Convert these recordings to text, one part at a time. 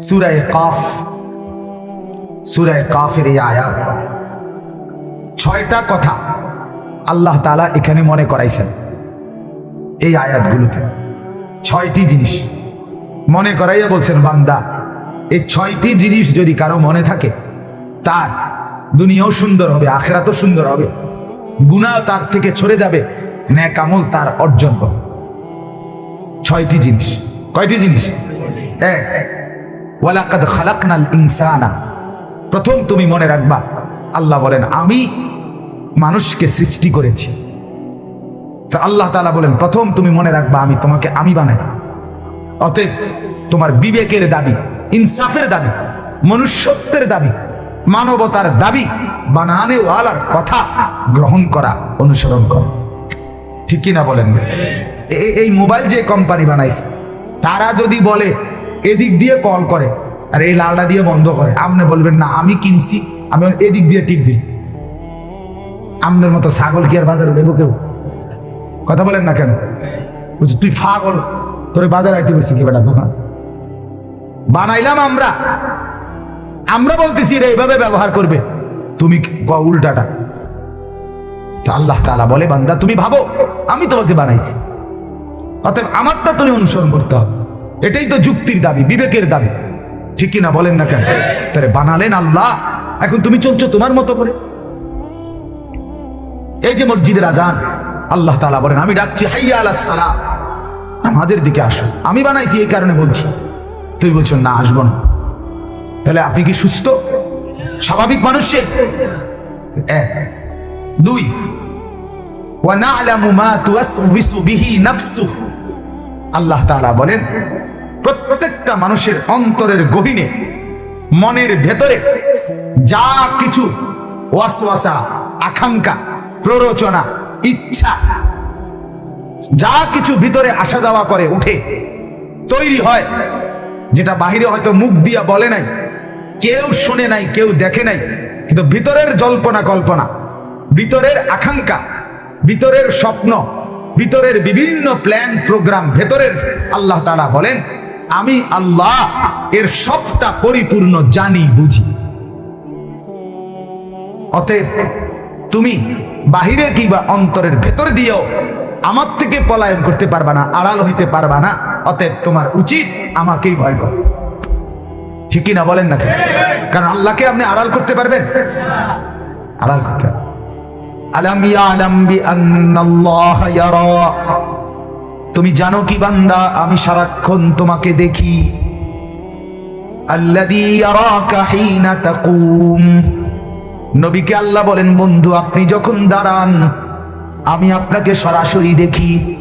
সুরায় কাফ, সুরায় কাফের এই আয়াত। ছয়টা কথা আল্লাহ তালা এখানে মনে করাইছেন এই আয়াতগুলোতে। ছয়টি জিনিস মনে করাইয়া বলছেন, বান্দা, এই ছয়টি জিনিস যদি কারও মনে থাকে, তার দুনিয়াও সুন্দর হবে, আখেরাতও সুন্দর হবে গুণাও তার থেকে ছড়ে যাবে ন্যাকামল তার অর্জন হবে। ছয়টি জিনিস। কয়টি জিনিস? এক ওয়ালাকাদ খালাকনাল ইনসানা। প্রথম তুমি মনে রাখবা, আল্লাহ বলেন, আমি মানুষকে সৃষ্টি করেছি। তো আল্লাহ তালা বলেন, প্রথম তুমি মনে রাখবা, আমি তোমাকে আমি বানাইছি। অতএব তোমার বিবেকের দাবি, ইনসাফের দাবি, মনুষ্যত্বের দাবি, মানবতার দাবি বানানে ওয়ালার কথা গ্রহণ করা, অনুসরণ করা। ঠিক কিনা বলেন? এই মোবাইল যে কোম্পানি বানাইছে, তারা যদি বলে এদিক দিয়ে কল করে। আর এই লালটা দিয়ে বন্ধ করে। আপনি বলবেন না আমি কিনছি। আমি এদিক দিয়ে টিপ দিই আমনের মতো ছাগল কি আর বাজারে দেবো কেউ? কথা বলেন না কেন? বলছে, তুই ফাগল তোর বাজার আইতে বসে কি বেটা দোকান? বানাইলাম আমরা। আমরা বলতেছি এটা এইভাবে ব্যবহার করবে। তুমি উল্টাটা? তো আল্লাহ তাআলা বলে বান্দা তুমি ভাবো আমি তোমাকে বানাইছি। অতএব আমারটা তুমি অনুসরণ করতে হবে। এটাই তো যুক্তির দাবি, বিবেকের দাবি। ঠিক কিনা বলেন না কেন? তাহলে বানালেন আল্লাহ, এখন তুমি চলছো তোমার মতো করে। এই যে মসজিদের আজান, আল্লাহ তালা বলেন, আমি ডাকছি, হাইয়া আল্লাহ সালা নামাজের দিকে আসো। আমি বানাইছি, এই কারণে বলছি। তুই বলছো, না, আসব না। তাহলে আপনি কি সুস্থ? স্বাভাবিক মানুষ দুই। আল্লাহ তালা বলেন প্রত্যেকটা মানুষের অন্তরের গহিনে, মনের ভেতরে যা কিছু ওয়াসওয়াসা, আকাঙ্ক্ষা, প্ররোচনা, ইচ্ছা, যা কিছু ভিতরে আসা যাওয়া করে, উঠে, তৈরি হয়, যেটা বাহিরে হয়তো মুখ দিয়া বলে নাই, কেউ শুনে নাই, কেউ দেখে নাই, কিন্তু ভিতরের জল্পনা কল্পনা, ভিতরের আকাঙ্ক্ষা, ভিতরের স্বপ্ন, ভিতরের বিভিন্ন প্ল্যান, প্রোগ্রাম, ভেতরের আল্লাহ তাআলা বলেন আমি আল্লাহ এর সবটা পরিপূর্ণ জানি, বুঝি। অতএব তুমি বাহিরে কিংবা অন্তরের ভেতর দিয়েও আমার থেকে পলায়ন করতে পারবা না, আড়াল হইতে পারবা না। অতএব তোমার উচিত আমাকেই ভয় কর। ঠিকই না বলেন না কারণ আল্লাহকে আপনি আড়াল করতে পারবেন? আড়াল করতে। আলাম ইয়ালাম বিআন্নাল্লাহ ইয়ারা। তুমি জানো কি বান্দা? আমি সারাক্ষণ তোমাকে দেখি। নবীকে আল্লাহ বলেন, বন্ধু, আপনি যখন দাঁড়ান, আমি আপনাকে সরাসরি দেখি।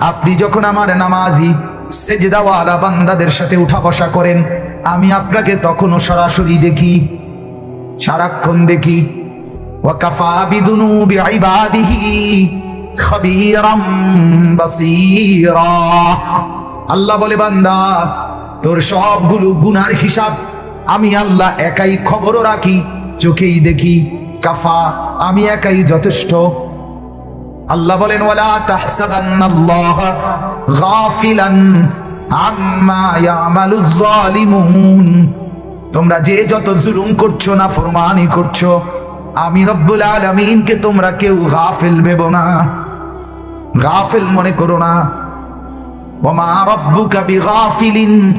আপনি যখন আমার নামাজি, সেজদাওয়ালা বান্দাদের সাথে উঠা বসা করেন, আমি আপনাকে তখনও সরাসরি দেখি। সারাক্ষণ দেখি। ওয়াকাফা বিদুনুবি ইবাদিহি খাবীরাম বাসীরা আল্লাহ বলে, বান্দা, তোর সবগুলো গুনার হিসাব আমি আল্লাহ একাই খবরও রাখি, চোখেই দেখি, কাফা, আমি একাই যথেষ্ট। আল্লাহ বলেন, ওয়ালা তাহসাবান্নাল্লাহ গাফিলান আম্মা ইয়ামালুজ জালিমুন তোমরা যে যত জুলুম করছ না ফরমানি করছ আমি রব্বুল আলামিনকে তোমরা কেউ গাফিল ভেবো না। গাফিল মনে করো না। ওমা রব্বুকা বিগাফিলিন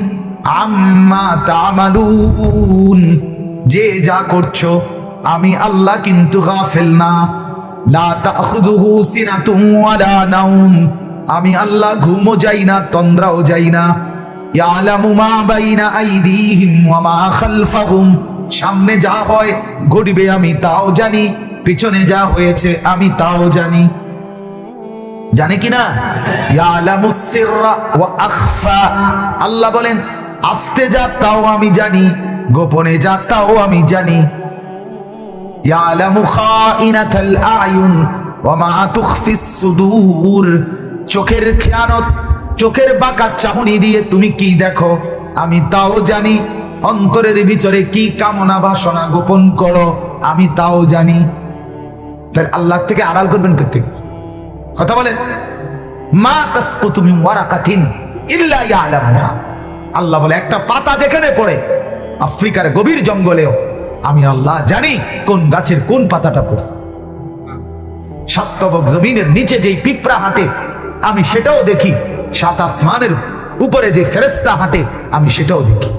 আম্মা তামালুন। যে যা করছ, আমি আল্লাহ কিন্তু গাফিল না। লা তাখুদুহু সিনাতুন ওয়ালা নাওম। আমি আল্লাহ ঘুমও যাই না, তন্দ্রাও যাই না। ইয়ালামু মা বাইনা আইদিহিম ওয়া মা খালফাহুম। সামনে যা হয় ঘটবে আমি তাও জানি, পিছনে যা হয়েছে আমি তাও জানি। জানে কি না? আল্লাহ বলেন, আস্তে যা তাও আমি জানি, গোপনে যা তাও আমি জানি। চোখের খেয়ানত, চোখের বাঁকা চাহনি দিয়ে তুমি কি দেখো? আমি তাও জানি অন্তরের ভিতরে কি কামনা বাসনা গোপন করো? আমি তাও জানি। তাহলে আল্লাহ থেকে আড়াল করবেন করতে কথা বলেন। মা তাসকুতু মিন ওয়ারাকাতিন ইল্লা ইয়ালামুহা। আল্লাহ বলে, একটা পাতা যেখানে পড়ে, আফ্রিকার গভীর জঙ্গলেও, আমি আল্লাহ জানি কোন গাছের কোন পাতাটা পড়ছে। সাতবক জমিনের নিচে যেই পিঁপড়া হাঁটে, আমি সেটাও দেখি। সাত আসমানের উপরে যে ফেরেস্তা হাঁটে, আমি সেটাও দেখি।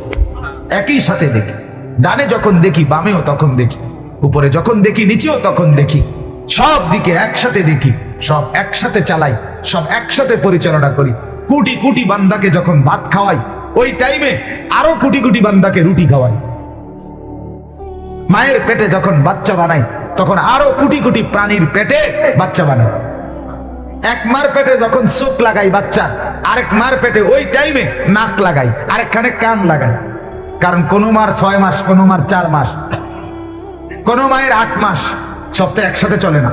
একই সাথে দেখি। ডানে যখন দেখি, বামেও তখন দেখি। উপরে যখন দেখি, নিচেও তখন দেখি। সব দিকে একসাথে দেখি, সব একসাথে চালাই, সব একসাথে পরিচালনা করি। কোটি কোটি বান্দাকে যখন ভাত খাওয়াই, ওই টাইমে আরও কোটি কোটি বান্দাকে রুটি খাওয়াই। মায়ের পেটে যখন বাচ্চা বানাই, তখন আরও কোটি কোটি প্রাণীর পেটে বাচ্চা বানাই। এক মার পেটে যখন চোখ লাগাই বাচ্চা, আরেক মার পেটে ওই টাইমে নাক লাগাই, আরেকখানে কান লাগাই। কারণ কোনো মার ছয় মাস, কোনো মার চার মাস, কোনো মায়ের আট মাস, সব তো একসাথে চলে না।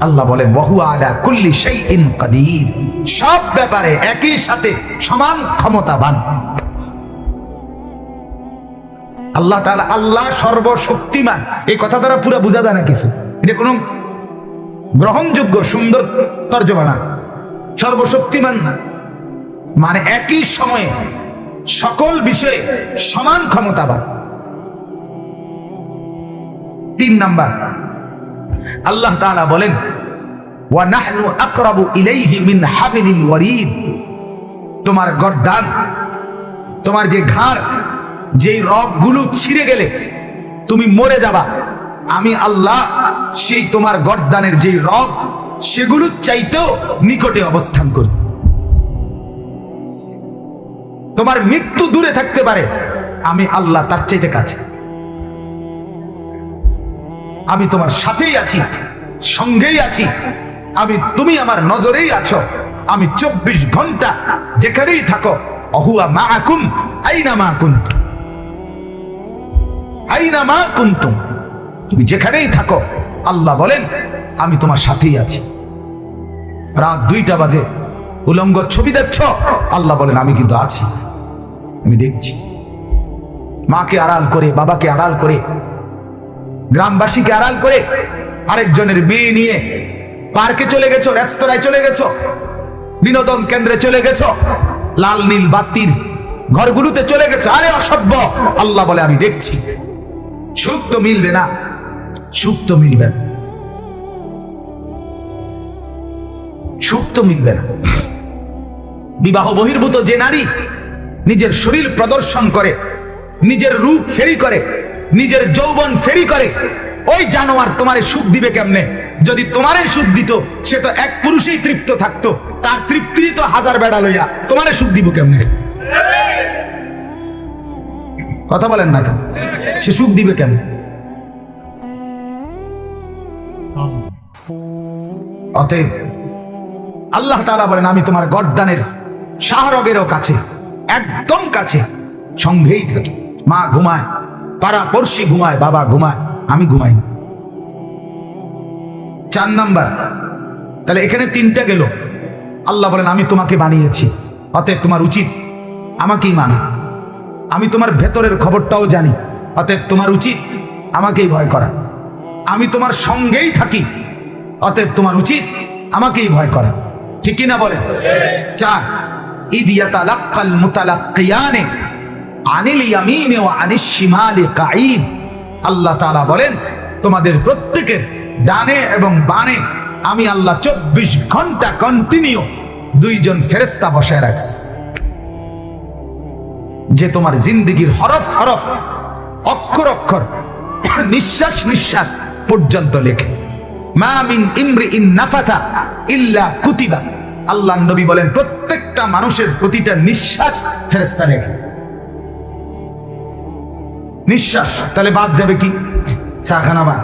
আল্লাহ বলেন বহু আলা কুল্লি সেই ইন কাদির। সব ব্যাপারে একই সাথে সমান ক্ষমতাবান। আল্লাহ তাআলা আল্লাহ সর্বশক্তিমান। এই কথা দ্বারা পুরো বোঝা যায় না কিছু। এটা কোনো গ্রহণযোগ্য, সুন্দর তর্জমা না। সর্বশক্তিমান না। মানে একই সময়ে সকল বিষয়ে সমান ক্ষমতাবান। তিন নাম্বার, আল্লাহ তাআলা বলেন, ওয়া নাহনু আকরাবু ইলাইহি মিন হাবিলিল ওয়ারিদ। তোমার গর্দান, তোমার যে ঘাড়, যেই রগগুলো ছিঁড়ে গেলে তুমি মরে যাবা। আমি আল্লাহ সেই তোমার গর্দানের যেই রগ সেগুলো চাইতেও নিকটে অবস্থান করি। তোমার মৃত্যু দূরে থাকতে পারে। আমি আল্লাহ তার চাইতে কাছে। আমি তোমার সাথেই আছি, সঙ্গেই আছি। আমি, তুমি আমার নজরেই আছো। আমি চব্বিশ ঘণ্টা যেখানেই থাকো, অহুয়া মা আকুম আইনা মা কুন্তুম। আইনা মা কুন্তুম। তুমি যেখানেই থাকো, আল্লাহ বলেন, আমি তোমার সাথেই আছি। রাত দুইটা বাজে, উলঙ্গ ছবি দেখছ? আল্লাহ বলেন, আমি কিন্তু আছি। আমি দেখছি। মাকে আড়াল করে, বাবাকে আড়াল করে, গ্রামবাসীকে আড়াল করে আরেকজনের মেয়ে নিয়ে পার্কে চলে গেছো, রেস্তোরাঁয় চলে গেছো, বিনোদন কেন্দ্রে চলে গেছো, লাল নীল বাতির ঘরগুলোতে চলে গেছে। আরে অসভ্য, আল্লাহ বলে আমি দেখছি। সুখ তো মিলবে না, সুখ তো মিলবে না। সুখ তো মিলবে না। বিবাহ বহির্ভূত যে নারী নিজের শরীর প্রদর্শন করে, নিজের রূপ ফেরি করে, নিজের যৌবন ফেরি করে। ওই জানোয়ার তোমারে সুখ দিবে কেমনে? যদি তোমারে সুখ দিত, সে তো এক পুরুষেই তৃপ্ত থাকতো। তার তৃপ্তি তো হাজার বেড়া লইয়া। তোমারে সুখ দিব কেমনে? কথা বলেন না কেন? সে সুখ দিবে কেমনে? অতএব আল্লাহ তাআলা বলেন, আমি তোমার গর্দানের, শাহরগেরও কাছে একদম কাছে। সঙ্গেই থাকি। মা ঘুমায়। পাড়া পড়শি ঘুমায় বাবা ঘুমায় আমি ঘুমাই চার নাম্বার। তাহলে এখানে তিনটা গেল। আল্লাহ বলেন আমি তোমাকে বানিয়েছি। অতএব তোমার উচিত আমাকেই মানা। আমি তোমার ভেতরের খবরটাও জানি। অতএব তোমার উচিত আমাকেই ভয় করা। আমি তোমার সঙ্গেই থাকি। অতএব তোমার উচিত আমাকেই ভয় করা। ঠিক কিনা বলে চার। ইদ ইয়াতালাক্কাল মুতালাক্কিয়ানে আনিল ইয়ামিনে ওয়া আনিশ শিমালি কাঈদ আল্লাহ তাআলা বলেন, তোমাদের প্রত্যেকের ডানে এবং বানে আমি আল্লাহ চব্বিশ ঘণ্টা কন্টিনিউ দুইজন ফেরেস্তা বসায় রাখছি। যে তোমার জিন্দিগির হরফ হরফ অক্ষর অক্ষর নিঃশ্বাস নিঃশ্বাস পর্যন্ত লেখে। মা মিন ইমরি ইন নাফাতা ইল্লা কুতিবা। আল্লাহ নবী বলেন প্রত্যেকটা মানুষের প্রতিটা নিঃশ্বাস ফেরেস্তা লেখে নিঃশ্বাস, তাহলে বাদ যাবে কি? চা খানা বাদ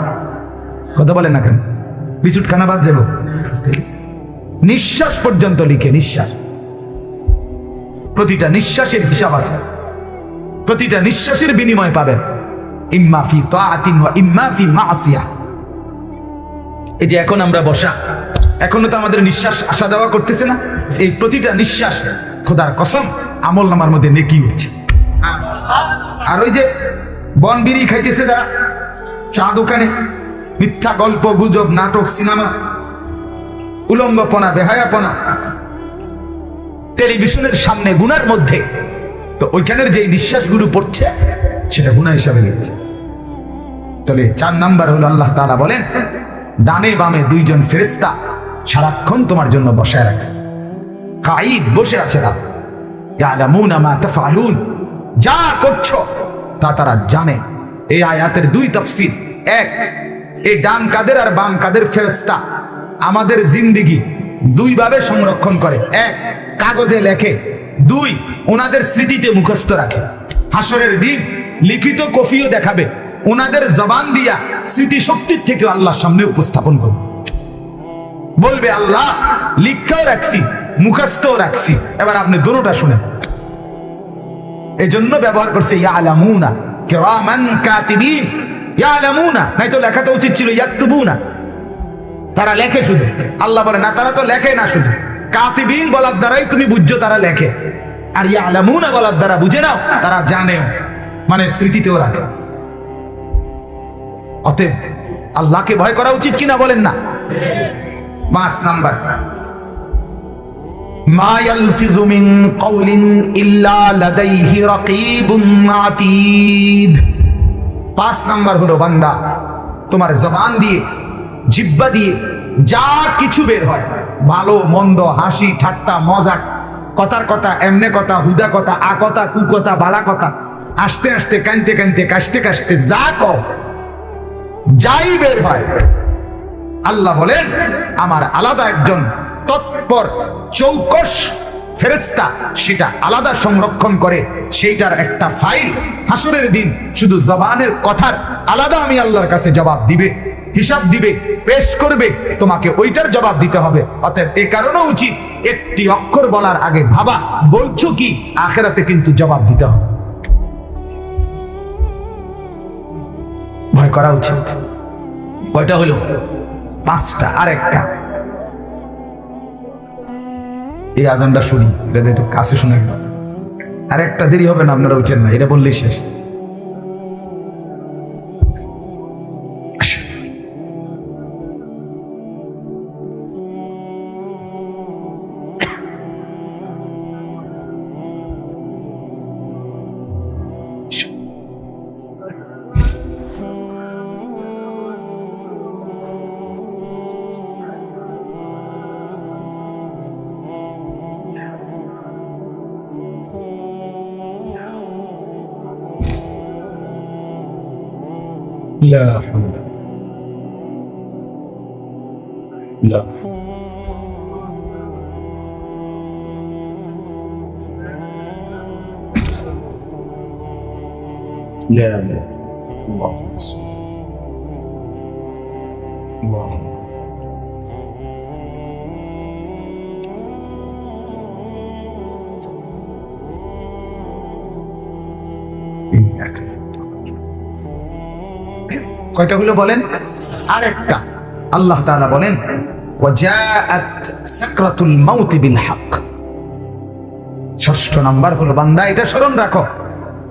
কথা বলেন না কেন? বিস্কুট খানা বাদ যাব। নিঃশ্বাস পর্যন্ত লিখে, নিঃশ্বাস। প্রতিটা নিঃশ্বাসের হিসাব আছে। প্রতিটা নিঃশ্বাসের বিনিময় পাবেন। ইম্মা ফি তাআতিন ওয়া ইম্মা ফি মাসিয়া। এই যে এখন আমরা বসা এখনও তো আমাদের নিঃশ্বাস আসা যাওয়া করতেছে না। এই প্রতিটা নিঃশ্বাস খোদার কসম, আমল নামার মধ্যে নেকি হচ্ছে আর ওই যে বন বিড়ি খাইতেছে যারা, চা দোকানে, মিথ্যা গল্প, গুজব, নাটক, সিনেমা, উলঙ্গপনা, বেহায়াপনা, টেলিভিশনের সামনে গুনার মধ্যে, তো ওইখানের যে নিঃশ্বাসগুলো পড়ছে, সেটা গুণা হিসাবে নিচ্ছে। তাহলে চার নাম্বার হলো আল্লাহ তাআলা বলেন, ডানে বামে দুইজন ফেরেস্তা সারাক্ষণ তোমার জন্য বসায় রাখছে। কাঈদ বসে আছে যা করছ তা তারা জানে। এই আয়াতের দুই তাফসীর। এক এই ডান কাদের আর বাম কাদের ফেরেশতা আমাদের জিন্দিগি দুই ভাবে সংরক্ষণ করে। এক, কাগজে লেখে। দুই, ওনাদের স্মৃতিতে মুখস্থ রাখে। হাসরের দিন লিখিত কফিও দেখাবে। ওনাদের জবান দিয়া স্মৃতিশক্তির থেকে আল্লাহর সামনে উপস্থাপন করবে। বলবে আল্লাহ লিখাও রাখছি, মুখস্থও রাখছি। এবার আপনি দুটোটা শুনেন। এই জন্য ব্যবহার করছে ইয়ালামুনা, কিরামান কাতিবিন। ইয়ালামুনা, নাই তো লেখা তো উচিত ছিল ইয়াকতুবুনা। তারা লেখে শুধু। আল্লাহ বলে, না, তারা তো লেখে না শুধু। কাতিবিন বলার দ্বারাই তুমি বুঝছ তারা লেখে। আর ইয়ালামুনা বলার দ্বারা বুঝে নাও, তারা জানেও। মানে স্মৃতিতেও রাখে। অতএব আল্লাহকে ভয় করা উচিত কিনা বলেন না। পাঁচ নাম্বার। পাঁচ নাম্বার হলো বান্দা, তোমার জবান দিয়ে দিয়ে যা কিছু বের হয়, ভালো, মন্দ, হাসি, ঠাট্টা কথার কথা, এমনে কথা, হুদা কথা, আ কথা, কু কথা, বালা কথা, আসতে আসতে কানতে কানতে কাশতে কাশতে যা কও, যাই বের হয় আল্লাহ বলেন, আমার আলাদা একজন তৎপর চৌকস ফেরেস্তা সেটা আলাদা সংরক্ষণ করে, সেইটার একটা ফাইল। হাসরের দিন শুধু জবানের কথার আলাদা আমি আল্লাহর কাছে জবাব দিবে, হিসাব দিবে, পেশ করবে, তোমাকে ওইটার জবাব দিতে হবে। অতএব এ কারণে উচিত একটি অক্ষর বলার আগে ভাবা, বলছো কি, আখেরাতে কিন্তু জবাব দিতে হবে। ভয় করা উচিত। কয়টা হলো? পাঁচটা আর একটা এই আজানটা শুনি এটা যে একটু কাছে শোনা গেছে। আর একটা দেরি হবে না, আপনারা উঠেন না, এটা বললেই শেষ। لا حول. لا. لا. لا. اللهم কয়টা হলো বলেন? আরেকটা। আল্লাহ তাআলা বলেন ষষ্ঠ নাম্বার হলো, বান্দা, এটা স্মরণ রাখো।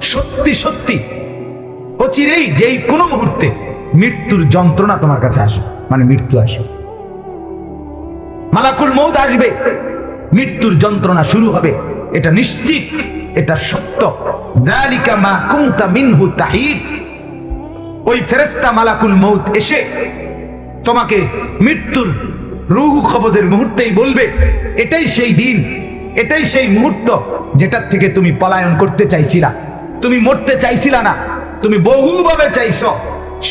সত্যি সত্যি। অচিরেই যেই কোনো মুহূর্তে মৃত্যুর যন্ত্রণা তোমার কাছে আসবে। মানে মৃত্যু আসবে। মালাকুল মৌত আসবে। মৃত্যুর যন্ত্রণা শুরু হবে। এটা নিশ্চিত, এটা সত্য। দালিকা মা কুনতা মিনহু তাহিদ। ওই ফেরেস্তা মালাকুল মৌত এসে তোমাকে মৃত্যুর রুহু কবজের মুহূর্তেই বলবে, এটাই সেই দিন, এটাই সেই মুহূর্ত যেটার থেকে তুমি পলায়ন করতে চাইছিলা। তুমি মরতে চাইছিলা না, তুমি বহুভাবে চাইছ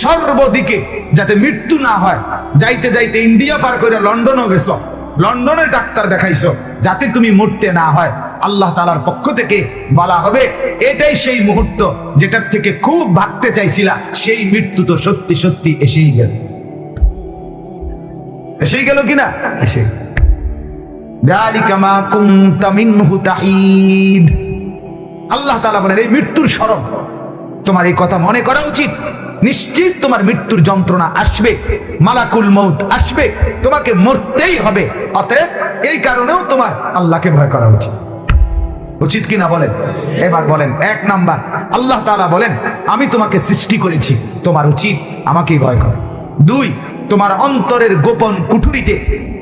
সর্বদিকে যাতে মৃত্যু না হয়। যাইতে যাইতে ইন্ডিয়া পার করে লন্ডনও গেছো, লন্ডনে ডাক্তার দেখাইছো, যাতে তুমি মরতে না হয়। আল্লাহ তালার পক্ষ থেকে বলা হবে, এটাই সেই মুহূর্ত যেটার থেকে খুব ভাগতে চাইছিলা সেই মৃত্যু তো সত্যি সত্যি এসেই গেল। এসেই গেল কিনা? এসে। আল্লাহ তালা বলেন, এই মৃত্যুর স্মরণ, তোমার এই কথা মনে করা উচিত। নিশ্চিত তোমার মৃত্যুর যন্ত্রণা আসবে, মালাকুল মৌত আসবে, তোমাকে মরতেই হবে। অতএব এই কারণেও তোমার আল্লাহকে ভয় করা উচিত। উচিত কিনা বলেন? এবার বলেন, এক নাম্বার, আল্লাহ তাআলা বলেন, আমি তোমাকে সৃষ্টি করেছি, তোমার উচিত আমাকেই ভয় করা। দুই, তোমার অন্তরের গোপন কুঠুরিতে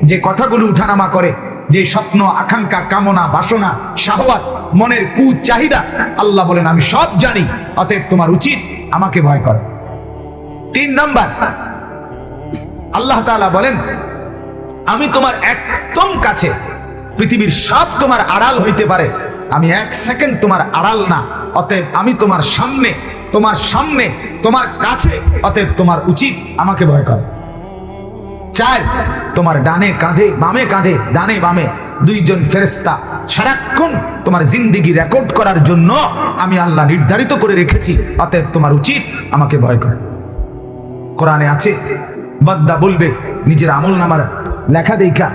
যে কথাগুলো উঠানামা করে, যে স্বপ্ন, আকাঙ্ক্ষা, কামনা, বাসনা, শাহওয়াত, মনের কু চাহিদা আল্লাহ বলেন, আমি সব জানি, অতএব তোমার উচিত আমাকে ভয় কর। তিন নাম্বার, আল্লাহ তাআলা বলেন, আমি তোমার একদম কাছে পৃথিবীর সব তোমার আড়াল হইতে পারে আমি এক সেকেন্ড তোমার আড়াল না, অতএব আমি তোমার সামনে তোমার সামনে, তোমার কাছে, অতএব তোমার উচিত আমাকে ভয় কর। চার, তোমার ডানে কাঁধে, বামে কাঁধে, ডানে বামে দুইজন ফেরেস্তা সারাক্ষণ তোমার জিন্দিগি রেকর্ড করার জন্য আমি আল্লাহ নির্ধারিত করে রেখেছি, অতএব তোমার উচিত আমাকে ভয় কর। কোরআনে আছে বাদ্দা বলবে, নিজের আমল নামার লেখা দেখা,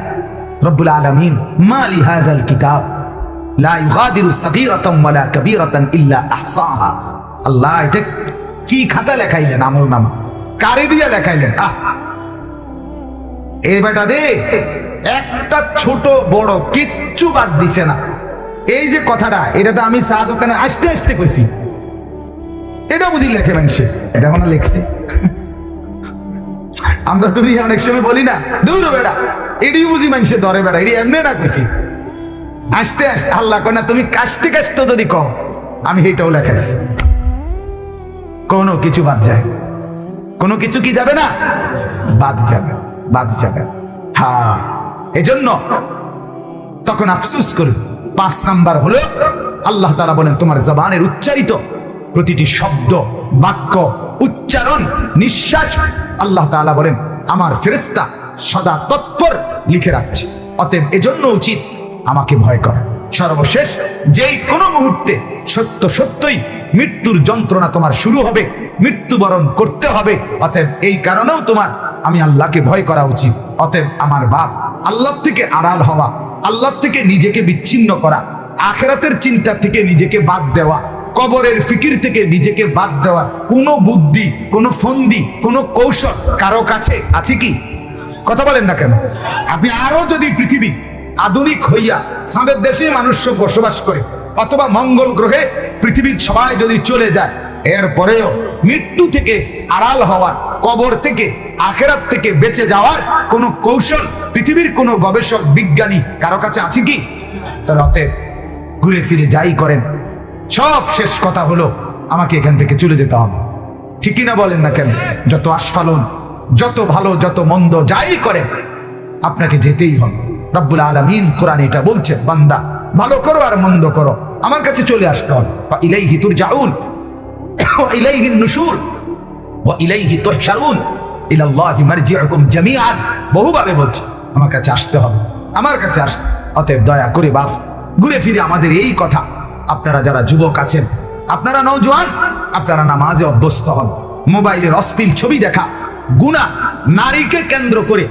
রব্বুল আলামিন মালি হাজাল কিতাব। এই যে কথাটা, এটা তো আমি চা দোকানে আসতে আসতে কইছি। এটা বুঝি লেখে মানুষে? এটা লিখছে। আমরা তো রিহা অনেক সময় বলি না। দূর বেড়া এটিও বুঝি মানুষে দরে বেড়া এটি এমনি না কইছি। আসতে আসতে, আল্লাহ না, তুমি কাশতে কাশতে যদি কও, আমি এটাও লেখাইছি। কোনো কিছু বাদ যায়। কোনো কিছু কি যাবে না? বাদ যাবে বাদ যাবে। হ্যাঁ এজন্য তখন আফসুস করুন পাঁচ নাম্বার হলো, আল্লাহ তারা বলেন, তোমার জবানের উচ্চারিত প্রতিটি শব্দ, বাক্য, উচ্চারণ নিঃশ্বাস আল্লাহ তাআলা বলেন, আমার ফেরেস্তা সদা তৎপর লিখে রাখছে। অতএব এজন্য উচিত আমাকে ভয় করা। সর্বশেষ, যেই কোনো মুহূর্তে সত্য সত্যই মৃত্যুর যন্ত্রণা তোমার শুরু হবে, মৃত্যুবরণ করতে হবে, অতএব এই কারণেও তোমার আমি আল্লাহকে ভয় করা উচিত। অতএব আমার বাপ আল্লাহ থেকে আড়াল হওয়া, আল্লাহ থেকে নিজেকে বিচ্ছিন্ন করা, আখেরাতের চিন্তা থেকে নিজেকে বাদ দেওয়া, কবরের ফিকির থেকে নিজেকে বাদ দেওয়া, কোনো বুদ্ধি, কোনো ফন্দি, কোনো কৌশল কারও কাছে আছে কি? কথা বলেন না কেন? আপনি আরও যদি পৃথিবী আধুনিক হইয়া আমাদের দেশে মানুষ বসবাস করে, অথবা মঙ্গল গ্রহে পৃথিবীর সবাই যদি চলে যায়, এরপরেও মৃত্যু থেকে আড়াল হওয়ার, কবর থেকে আখেরাত থেকে বেঁচে যাওয়ার কোনো কৌশল পৃথিবীর কোনো গবেষক, বিজ্ঞানী কারও কাছে আছে কি? অতএব ঘুরে ফিরে যাই করেন। সব শেষ কথা হলো, আমাকে এখান থেকে চলে যেতে হবে। ঠিকই না বলেন না কেন? যত আস্ফালন, যত ভালো, যত মন্দ যাই করেন, আপনাকে যেতেই হবে। রব্বুল আলমিন কোরআন এটা বলছে বান্দা, ভালো করো আর মন্দ করো। আমার কাছে চলে আসতে হবে। বা ইলাইহি তুর জাউল ইলাইহি নুশুর, ওয়া ইলাইহি তুহশারুন। ইলাল্লাহি মারজিউকুম জামিআন। বহুভাবে বলছে, আমার কাছে আসতে হবে। আমার কাছে আসতে, অতএব দয়া করে বাপ, ঘুরে ফিরে আমাদের এই কথা। আপনারা যারা যুবক আছেন, আপনারা নওজোয়ান, আপনারা নামাজে অভ্যস্ত হন। মোবাইলের অস্থির ছবি দেখা গুণা নারীকে কেন্দ্র করে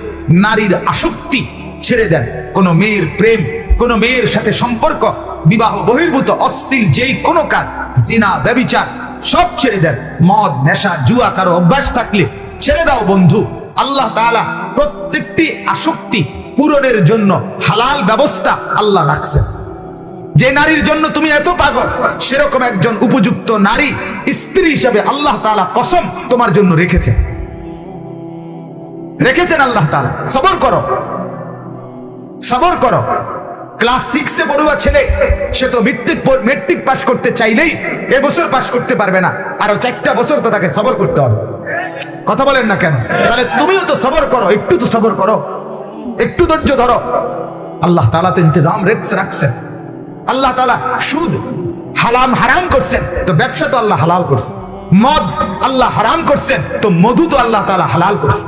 নারীর আসক্তি ছেড়ে দেন। কোনো মেয়ের প্রেম, কোনো মেয়ের সাথে সম্পর্ক, বিবাহ বহির্ভূত অস্থির যেই কোনো কাজ, জিনা, ব্যবিচার, সব ছেড়ে দেন। মদ, নেশা, জুয়া, কারও অভ্যাস থাকলে ছেড়ে দাও বন্ধু। আল্লাহ তাআলা প্রত্যেকটি আসক্তি পূরণের জন্য হালাল ব্যবস্থা আল্লাহ রাখছেন। যে নারীর জন্য তুমি এত পাগল, সেরকম একজন উপযুক্ত নারী স্ত্রী হিসাবে আল্লাহ তাআলা কসম তোমার জন্য রেখেছে রেখেছেন আল্লাহ তাআলা। সবর করো। সবর করো। ক্লাস সিক্সে পড়ুয়া ছেলে, সে তো মেট্রিক মেট্রিক পাস করতে চাইলেই এবছর পাস করতে পারবে না। আরও চারটা বছর তো তাকে সবর করতে হবে। কথা বলেন না কেন? তাহলে তুমিও তো সবর করো, একটু তো সবর করো। একটু ধৈর্য ধরো। আল্লাহ তালা তো ইন্তজাম রেখে রাখছেন। আল্লাহ তালা সুদ হালাম হারাম করছেন। তো ব্যবসা তো আল্লাহ হালাল করছে। মদ আল্লাহ হারাম করছেন। তো মধু তো আল্লাহ তালা হালাল করছে।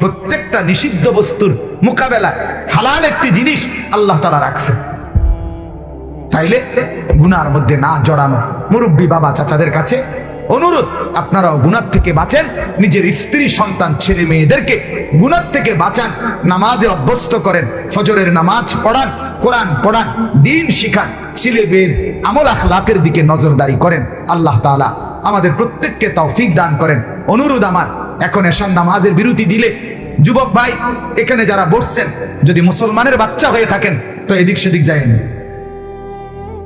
প্রত্যেকটা নিষিদ্ধ বস্তুর মোকাবেলায় হালাল একটি জিনিস আল্লাহ তালা রাখছে। তাইলে গুনার মধ্যে না জড়ানো মুরব্বী বাবা চাচাদের কাছে অনুরোধ, আপনারাও গুনার থেকে বাঁচেন, নিজের স্ত্রী, সন্তান, ছেলে, মেয়েদেরকে গুনার থেকে বাঁচান, নামাজে অভ্যস্ত করেন, ফজরের নামাজ পড়ান, কোরআন পড়ান, দিন শিখান, ছেলে মেয়ের আমল আখলাকের দিকে নজরদারি করেন, আল্লাহ তাআলা আমাদের প্রত্যেককে তৌফিক দান করেন। অনুরোধ আমার, এখন এসান নামাজের বিরতি দিলে যুবক ভাই, এখানে যারা বসছেন, যদি মুসলমানের বাচ্চা হয়ে থাকেন, তো এদিক সেদিক যায়েন।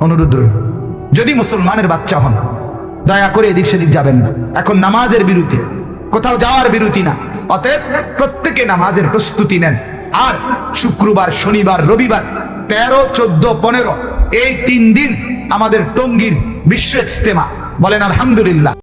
অনুরোধ রইল, যদি মুসলমানের বাচ্চা হন, দয়া করে এদিক সেদিক যাবেন না। এখন নামাজের বিরতি, কোথাও যাওয়ার বিরতি না। অতএব প্রত্যেকে নামাজের প্রস্তুতি নেন। আর শুক্রবার, শনিবার, রবিবার, তেরো, চোদ্দ, পনেরো, এই তিন দিন আমাদের টঙ্গীর বিশ্ব ইজতেমা। বলেন আলহামদুলিল্লাহ।